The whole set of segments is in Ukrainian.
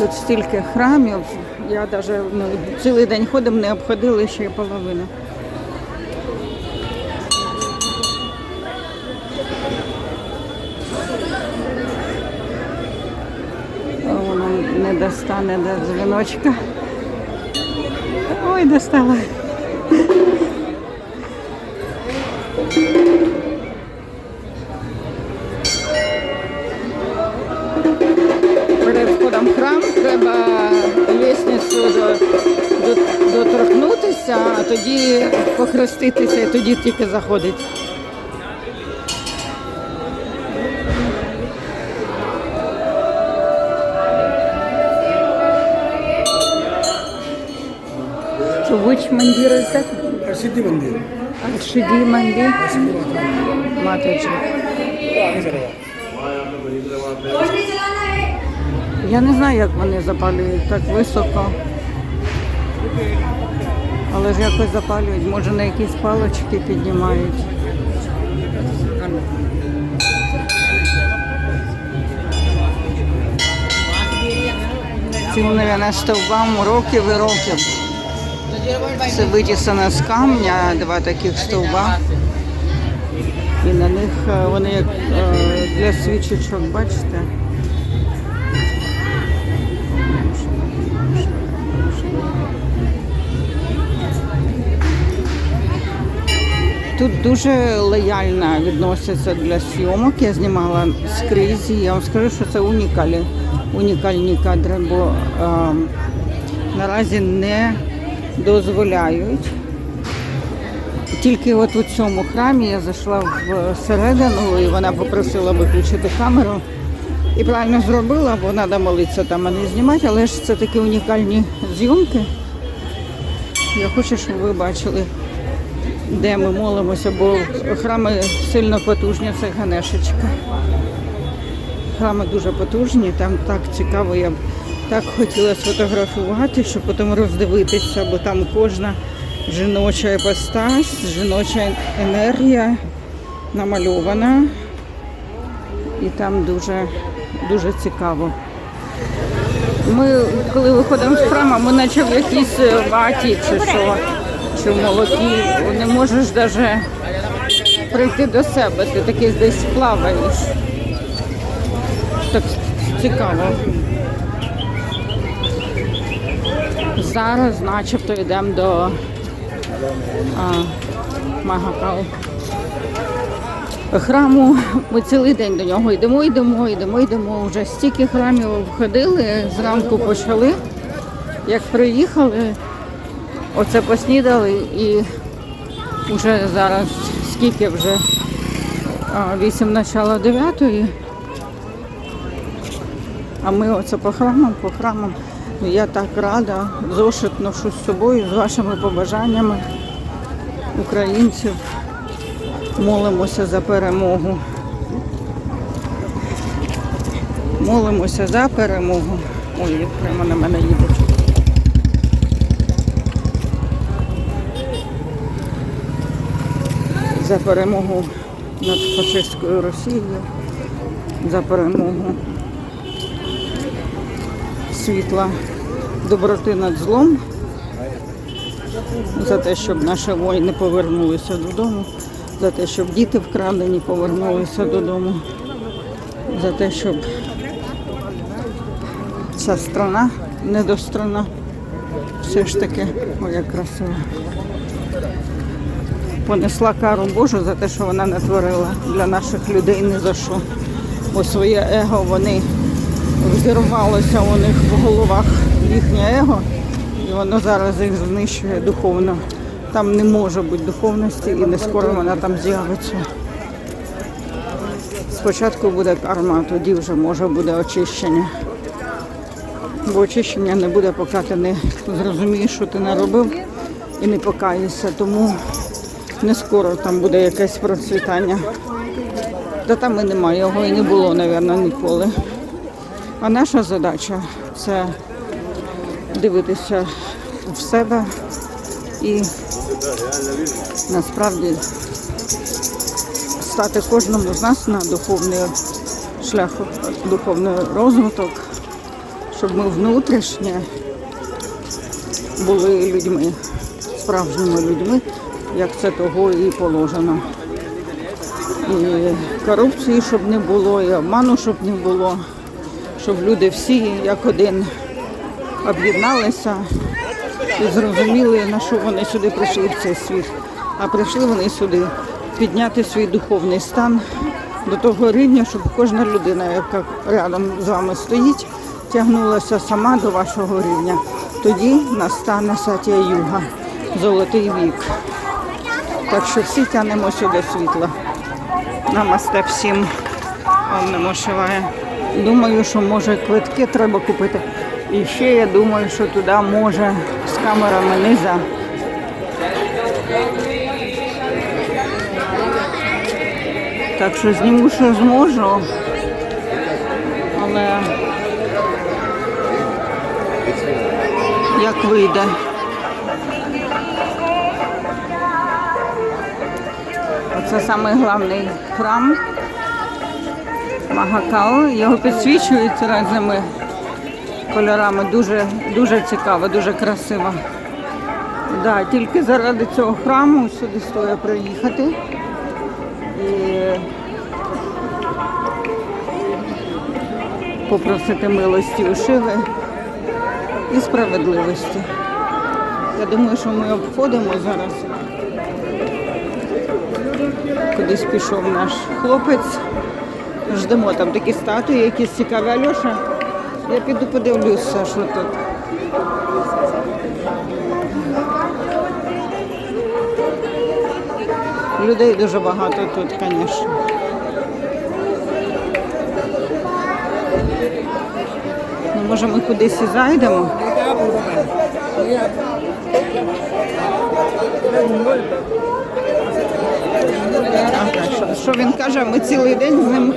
Тут стільки храмів, я навіть ну, цілий день ходимо, не обходили ще й половину. Воно не достане до дзвіночка. Ой, достала. тоді похреститися, і тоді тільки заходить. So which mandir is that? Siddhi Mandir. Siddhi Mandir. Матаджі. Я не знаю, як вони запалюють так високо. Але ж якось запалюють, може на якісь палочки піднімають. Цим, мабуть, стовбам років і років. Це витісано з камня, два таких стовба. І на них е, вони як е, для свічечок, бачите? Тут дуже лояльно відносяться для зйомок. Я знімала скрізь. Я вам скажу, що це унікальні, унікальні кадри, бо е, наразі не дозволяють. Тільки от у цьому храмі я зайшла всередину і вона попросила виключити камеру. І правильно зробила, бо треба молитися там, а не знімати, але ж це такі унікальні зйомки. Я хочу, щоб ви бачили, де ми молимося, бо храми сильно потужні, це Ганешечка. Храми дуже потужні, там так цікаво, я б так хотіла сфотографувати, щоб потім роздивитися, бо там кожна жіноча іпостась, жіноча енергія намальована. І там дуже, дуже цікаво. Ми, коли виходимо з храму, ми наче в якійсь ваті чи що, чи в молокі. Не можеш навіть прийти до себе, ти такий десь плаваєш. Так цікаво. Зараз начебто йдемо до а, Магакал храму. Ми цілий день до нього йдемо, йдемо, йдемо, йдемо. Вже стільки храмів обходили, зранку почали. Як приїхали, оце поснідали і вже зараз скільки вже 8 начало 9. А ми оце по храмам, по храмам. Ну, Я так рада, зошит ношу з собою з вашими побажаннями українців. Молимося за перемогу. Молимося за перемогу. Ой, прямо на мене їдуть. За перемогу над фашистською Росією, за перемогу світла доброти над злом, за те, щоб наші воїни повернулися додому, за те, щоб діти вкрадені повернулися додому, за те, щоб ця страна, недострана, все ж таки, ой, як красиво, понесла кару Божу за те, що вона натворила для наших людей ні за що. Бо своє его вони взірвалося у них в головах їхнє его, і воно зараз їх знищує духовно. Там не може бути духовності і не скоро вона там з'явиться. Спочатку буде карма, тоді вже може буде очищення. Бо очищення не буде, поки ти не зрозумієш, що ти наробив і не покаєшся. Тому не скоро там буде якесь процвітання. Та там і немає його і не було, мабуть, ніколи. А наша задача це дивитися в себе і насправді стати кожному з нас на духовний шлях, духовний розвиток, щоб ми внутрішнє були людьми, справжніми людьми, як це того і положено. І корупції, щоб не було, і обману, щоб не було, щоб люди всі як один об'єдналися і зрозуміли, на що вони сюди прийшли в цей світ. А прийшли вони сюди підняти свій духовний стан до того рівня, щоб кожна людина, яка рядом з вами стоїть, тягнулася сама до вашого рівня. Тоді настане сатія юга, золотий вік. Так що всі тянемося до світла. Намасте всім. Он не мошиває. Думаю, що може квитки треба купити. І ще я думаю, що туди може з камерами нельзя. Так що зніму, що зможу. Але як вийде. Оце самий головний храм Магакал. Його підсвічують різними кольорами. Дуже, дуже цікаво, дуже красиво. Да, тільки заради цього храму сюди стоїть приїхати. І попросити милості у Шиви і справедливості. Я думаю, що ми обходимо зараз. Кудись пішов наш хлопець. Ждемо там такі статуї, якісь цікаві. Альоша, я піду подивлюся, що тут. Людей дуже багато тут, звісно. Ну, може ми кудись і зайдемо. Що він каже, ми цілий день з ним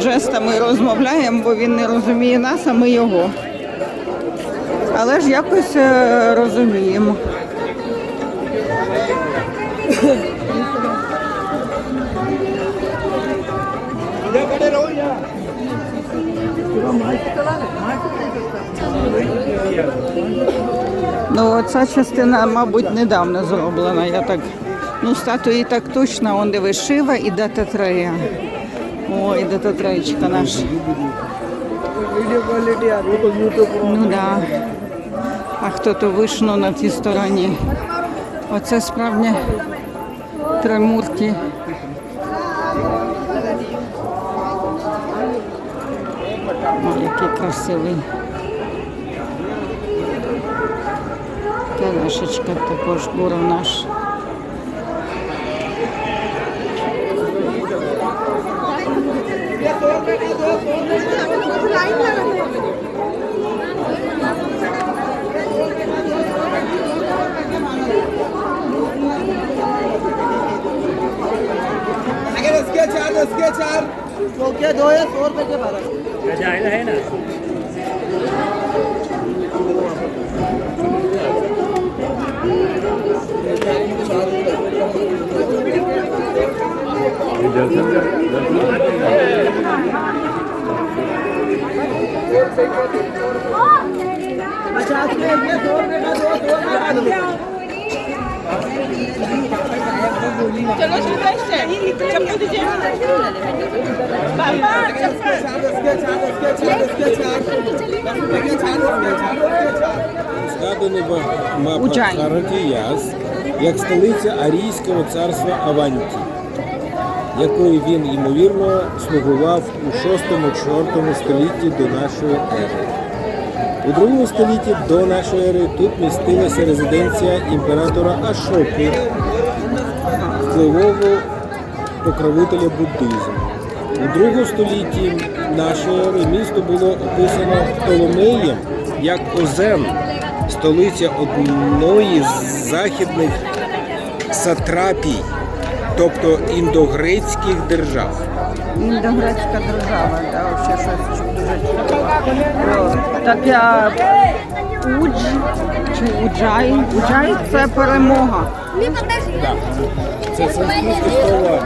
жестами розмовляємо, бо він не розуміє нас, а ми його. Але ж якось е, розуміємо. Ну, ця частина, мабуть, недавно зроблена. Я так, ну, статуї так точно, он диви Шива і Дататрея. О, і Дататреєчка наша. Ну да. А хто то вишну на тій стороні. Оце справді тримурки. О, який красивий. Телешечка також буров наш. दो है सौ रुपए के बारह है। ना? पचास के ये सौ का दो सौ का दो। चलो शिल्पा चप्पू दीजिए पापा चप्पल चार इसके चार इसके चार इसके चार दस रुपए के चार इसके चार इसके चार Згаданий в мапах Учань. Харакіяс як столиця Арійського царства Аванті, якою він, ймовірно, слугував у 6-4 столітті до нашої ери. У другому столітті до нашої ери тут містилася резиденція імператора Ашоки, впливового покровителя буддизму. У другому столітті нашої ери місто було описано Птоломеєм як Озен, столиця одної з західних сатрапій, тобто індогрецьких держав. Індогрецька держава, да, ще щось дуже цікаве. Так я Удж чи Уджай. Уджай це перемога. Так. Це санскритське слово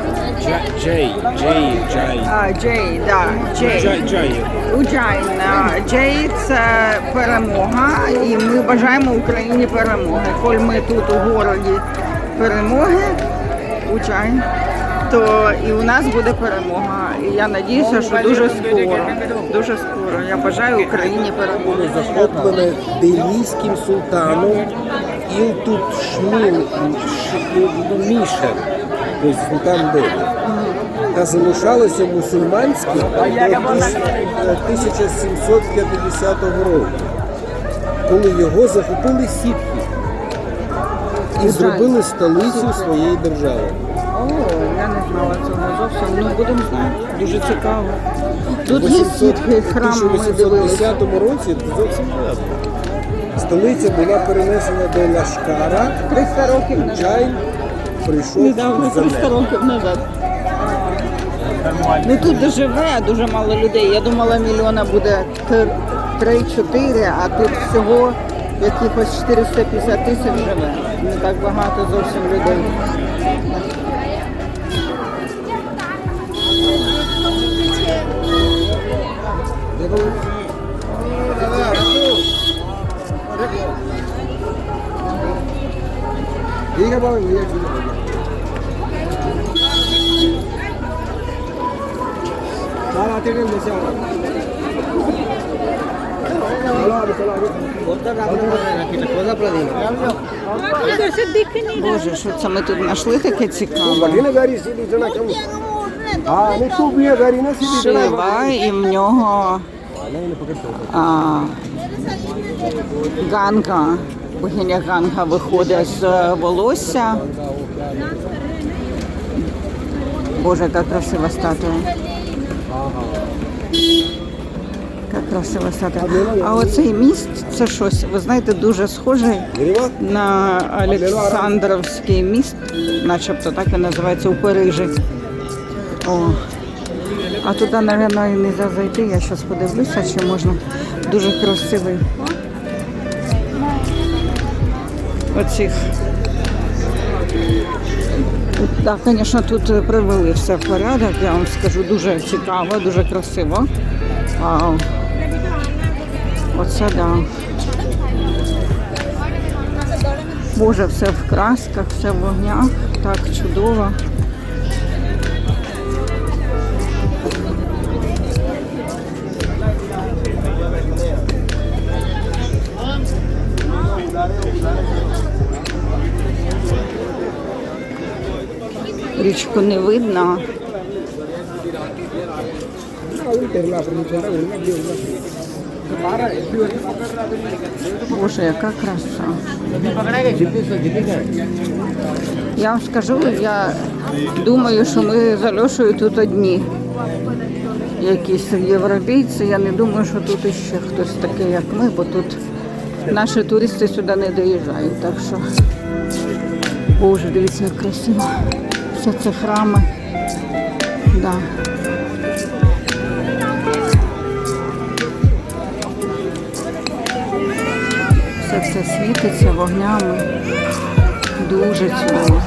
Джа- Джей, Джей, Джай. А, Джей, да, Джей. Джай, Джай. Джей це перемога, і ми бажаємо Україні перемоги. Коль ми тут у городі перемоги, Уджайн, то і у нас буде перемога. І я надіюся, що дуже скоро. Дуже скоро. Я бажаю Україні перемоги. захоплене делійським султаном Ілтут Шміл Мішер, тобто султан Делі. Та залишалося мусульманським до 1750 року, коли його захопили сітки і зробили столицю своєї держави. О, я не знала цього зовсім. Ну будемо знати. Дуже цікаво. Тут є храм ми дивилися. 1810 році це зовсім недавно. Столиця була перенесена до Лашкара, 300 років назад. Чай прийшов Недавно, за 300 нею. років назад. Ну тут живе дуже мало людей. Я думала, мільйона буде 3-4, а тут всього якихось 450 тисяч живе. Не так багато зовсім людей. Diga, bom dia. Боже, що це ми тут знайшли таке цікаве? Шива і в нього а, ганга, богиня ганга виходить з е, волосся. Боже, яка красива статуя. Яка красива. А оцей міст це щось, ви знаєте, дуже Грива? на Олександровський міст, начебто так і називається у Парижі. О. А туди, мабуть, не можна зайти. Я зараз подивлюся, чи можна. Дуже красивий. Оцих. Так, звісно, тут привели все в порядок, я вам скажу, дуже цікаво, дуже красиво. Вау. Оце да. Боже, все в красках, все в вогнях. Так чудово. Річку не видно. Боже, яка краса. Я вам скажу, я думаю, що ми з Альошею тут одні. Якісь європейці. Я не думаю, що тут іще хтось такий, як ми, бо тут наші туристи сюди не доїжджають. Так що, Боже, дивіться, як красиво. Все це храми. Да. Все світиться вогнями. Дуже чудово.